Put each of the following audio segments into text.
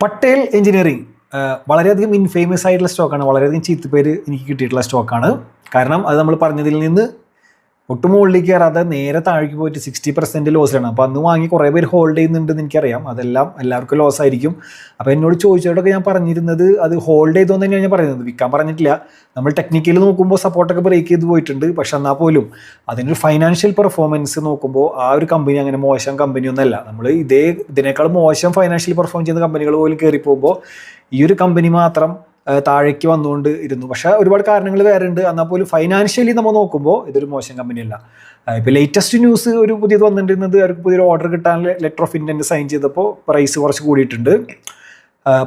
Patel engineering വളരെയധികം infamous ആയിട്ടുള്ള സ്റ്റോക്കാണ് വളരെയധികം പേര് എനിക്ക് കിട്ടിയിട്ടുള്ള സ്റ്റോക്കാണ് കാരണം അത് നമ്മൾ പറഞ്ഞതിൽ നിന്ന് ഒട്ടും മുകളിലേക്ക് കയറാതെ നേരെ താഴേക്ക് പോയിട്ട് സിക്സ്റ്റി പെർസെന്റ് ലോസിലാണ് അപ്പോൾ അന്ന് വാങ്ങി കുറേ പേര് ഹോൾഡ് ചെയ്യുന്നുണ്ടെന്ന് എനിക്കറിയാം. അതെല്ലാം എല്ലാവർക്കും ലോസ് ആയിരിക്കും. അപ്പോൾ എന്നോട് ചോദിച്ചതോടൊക്കെ ഞാൻ പറഞ്ഞിരുന്നത് അത് ഹോൾഡ് ചെയ്തോന്ന് തന്നെയാണ് ഞാൻ പറയുന്നത് വിൽക്കാൻ പറഞ്ഞിട്ടില്ല. നമ്മൾ ടെക്നിക്കലി നോക്കുമ്പോൾ സപ്പോർട്ടൊക്കെ ബ്രേക്ക് ചെയ്ത് പോയിട്ടുണ്ട്. പക്ഷെ എന്നാൽ പോലും അതിനൊരു ഫൈനാൻഷ്യൽ പെർഫോമൻസ് നോക്കുമ്പോൾ ആ ഒരു കമ്പനി അങ്ങനെ മോശം കമ്പനിയൊന്നുമല്ല നമ്മൾ ഇതേ ഇതിനേക്കാൾ മോശം ഫൈനാൻഷ്യൽ പെർഫോം ചെയ്യുന്ന കമ്പനികൾ പോലും കയറി പോകുമ്പോൾ ഈ ഒരു കമ്പനി മാത്രം താഴേക്ക് വന്നുകൊണ്ട് ഇരുന്നു. പക്ഷേ ഒരുപാട് കാരണങ്ങൾ വേറെ ഉണ്ട് എന്നാൽ പോലും ഫൈനാൻഷ്യലി നമ്മൾ നോക്കുമ്പോൾ ഇതൊരു മോശം കമ്പനിയല്ല ഇപ്പോൾ ലേറ്റസ്റ്റ് ന്യൂസ് ഒരു പുതിയത് വന്നിട്ടുണ്ടെന്നത് അവർക്ക് പുതിയൊരു ഓർഡർ കിട്ടാൻ ലെറ്റർ ഓഫ് ഇന്റന്റ് സൈൻ ചെയ്തപ്പോൾ പ്രൈസ് കുറച്ച് കൂടിയിട്ടുണ്ട്.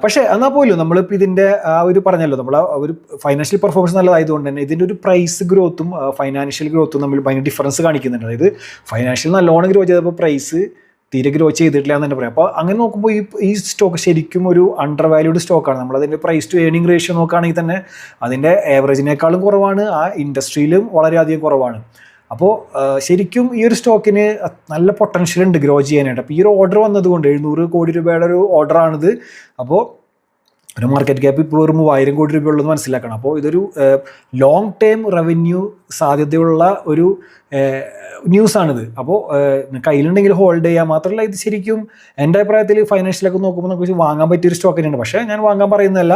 പക്ഷേ എന്നാൽ പോലും നമ്മളിപ്പോൾ ഇതിന്റെ ആ ഒരു പറഞ്ഞല്ലോ നമ്മൾ ഒരു ഫൈനാൻഷ്യൽ പെർഫോമൻസ് നല്ലതായതുകൊണ്ട് തന്നെ ഇതിന്റെ ഒരു പ്രൈസ് ഗ്രോത്തും ഫൈനാൻഷ്യൽ ഗ്രോത്തും നമ്മൾ ഭയങ്കര ഡിഫറൻസ് കാണിക്കുന്നുണ്ട്. അതായത് ഫൈനാൻഷ്യൽ നല്ലോണം ഗ്രോ ചെയ്തപ്പോൾ പ്രൈസ് തീരെ ഗ്രോ ചെയ്തിട്ടില്ല എന്ന് തന്നെ പറയാം. അപ്പോൾ അങ്ങനെ നോക്കുമ്പോൾ ഈ ഈ സ്റ്റോക്ക് ശരിക്കും ഒരു അണ്ടർ വാല്യൂഡ് സ്റ്റോക്കാണ് നമ്മൾ അതിന്റെ പ്രൈസ് ടു ഏണിംഗ് റേഷ്യോ നോക്കുകയാണെങ്കിൽ തന്നെ അതിന്റെ ആവറേജിനേക്കാളും കുറവാണ്. ആ ഇൻഡസ്ട്രിയിലും വളരെയധികം കുറവാണ്. അപ്പോൾ ശരിക്കും ഈ ഒരു സ്റ്റോക്കിന് നല്ല പൊട്ടൻഷ്യൽ ഉണ്ട് ഗ്രോ ചെയ്യാനായിട്ട്. അപ്പോൾ ഈ ഒരു ഓർഡർ വന്നതുകൊണ്ട് എഴുന്നൂറ് കോടി രൂപയുടെ ഒരു ഓർഡറാണിത് അപ്പോൾ ഒരു മാർക്കറ്റ് ക്യാപ്പ് ഇപ്പോൾ ഒരു മൂവായിരം കോടി രൂപ ഉള്ളത് മനസ്സിലാക്കണം. അപ്പോൾ ഇതൊരു ലോങ് ടേം റവന്യൂ സാധ്യതയുള്ള ഒരു ന്യൂസാണിത് അപ്പോൾ കയ്യിലുണ്ടെങ്കിൽ ഹോൾഡ് ചെയ്യാം. മാത്രമല്ല ഇത് ശരിക്കും എന്റെ അഭിപ്രായത്തിൽ ഫൈനാൻഷ്യലൊക്കെ നോക്കുമ്പോൾ നമുക്ക് വാങ്ങാൻ പറ്റിയൊരു സ്റ്റോക്ക് തന്നെയാണ്. പക്ഷേ ഞാൻ വാങ്ങാൻ പറയുന്നതല്ല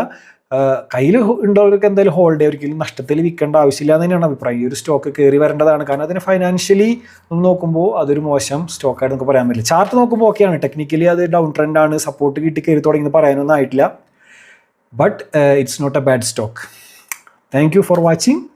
കയ്യിൽ ഉള്ളവർക്ക് എന്തായാലും ഹോൾഡ് ചെയ്യാം. ഒരിക്കലും നഷ്ടത്തിൽ വിൽക്കേണ്ട ആവശ്യമില്ല എന്ന് തന്നെയാണ് അഭിപ്രായം. ഈ ഒരു സ്റ്റോക്ക് കയറി വരേണ്ടതാണ്. കാരണം അതിന് ഫൈനാൻഷ്യലി നോക്കുമ്പോൾ അതൊരു മോശം സ്റ്റോക്കായിട്ട് നമുക്ക് പറയാൻ പറ്റില്ല. ചാർട്ട് നോക്കുമ്പോൾ ഓക്കെയാണ് ടെക്നിക്കലി അത് ഡൗൺ ട്രെൻഡാണ് സപ്പോർട്ട് കിട്ടി കയറി തുടങ്ങി പറയാനൊന്നും ആയിട്ടില്ല. But uh, it's not a bad stock. Thank you for watching.